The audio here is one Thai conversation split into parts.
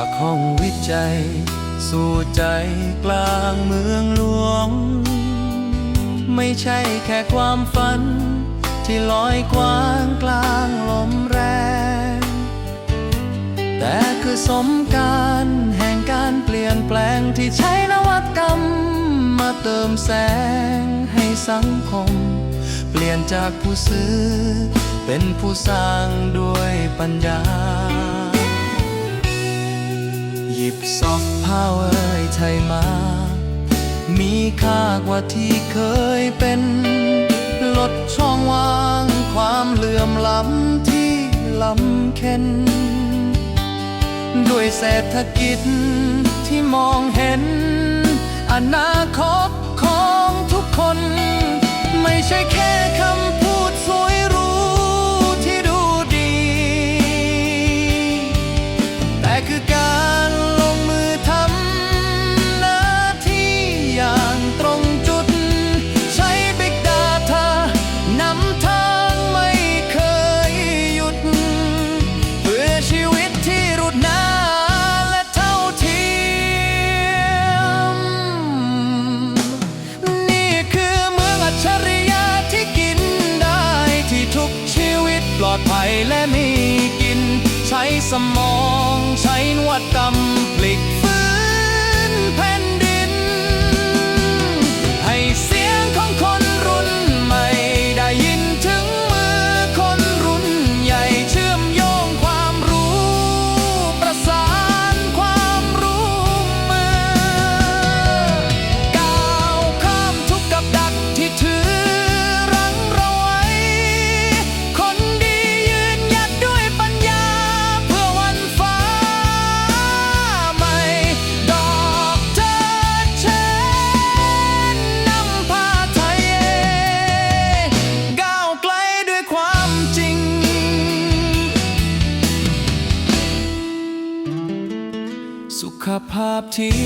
ากห้องวิจัย สู่ใจกลางเมืองหลวง ไม่ใช่แค่ความฝัน ที่ลอยกว้างกลางลมแรง แต่คือสมการแห่งการเปลี่ยนแปลงที่ใช้นวัตกรรม มาเติมแสงให้สังคม เปลี่ยนจากผู้ซื้อ เป็นผู้สร้างด้วยปัญญา หยิบซอฟต์พาวเวอร์ไทยมา มีค่ากว่าที่เคยเป็น ลดช่องว่างความเหลื่อมล้ำที่ล้ำเค็น ด้วยเศรษฐกิจที่มองเห็น อนาคตของทุกคน ไม่ใช่แค่คำพูดสวย สมองใช้นวัตกรรม ภาพที่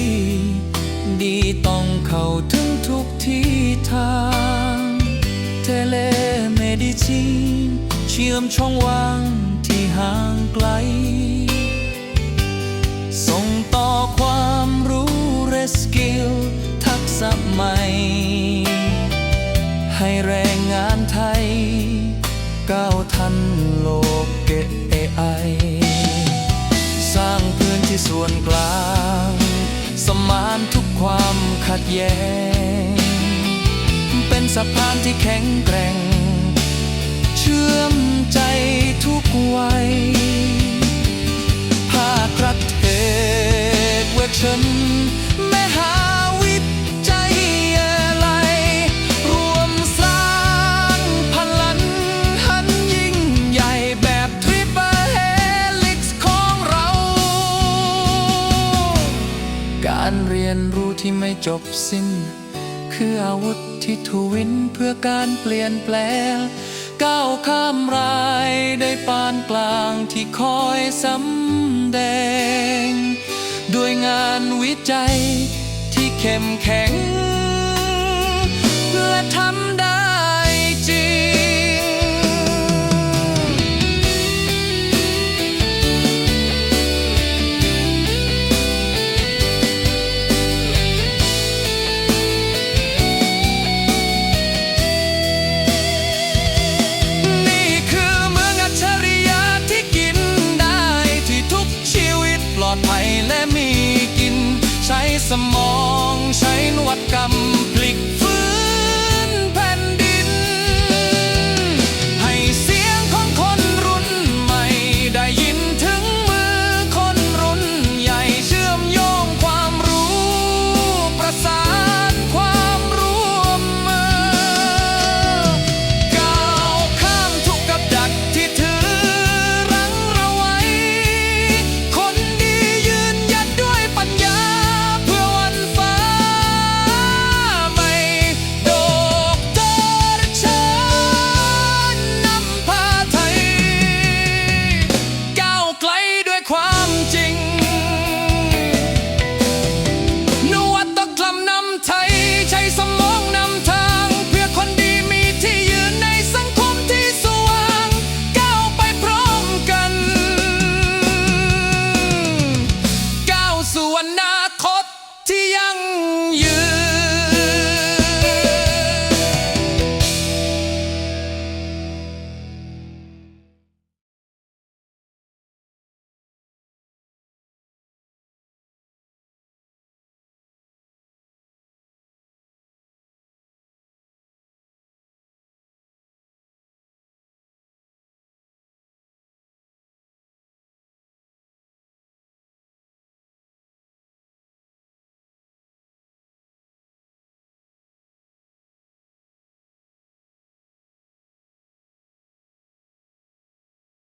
ดีต้องเข้าถึงทุกที่ทางเทเลเมดิซีนเชื่อมช่องว่างที่ห่างไกล แยง เป็นสะพานที่แข็งแกร่ง เชื่อมใจทุกวัยภาครัฐเอกเวกชนแม่หาวิจัยอะไรรวมสร้างพลังหันยิ่งใหญ่แบบทริปเปอร์เฮลิกซ์ของเรา การเรียนรู้ ที่ไม่จบสิ้น คืออาวุธที่ทวินเพื่อการเปลี่ยนแปลงก้าวข้ามรายได้ปานกลางที่คอยสำแดง ด้วยงานวิจัยที่เข้มแข็ง ปลอดภัยและมีกิน ใช้สมองใช้นวัตกรรมพลิก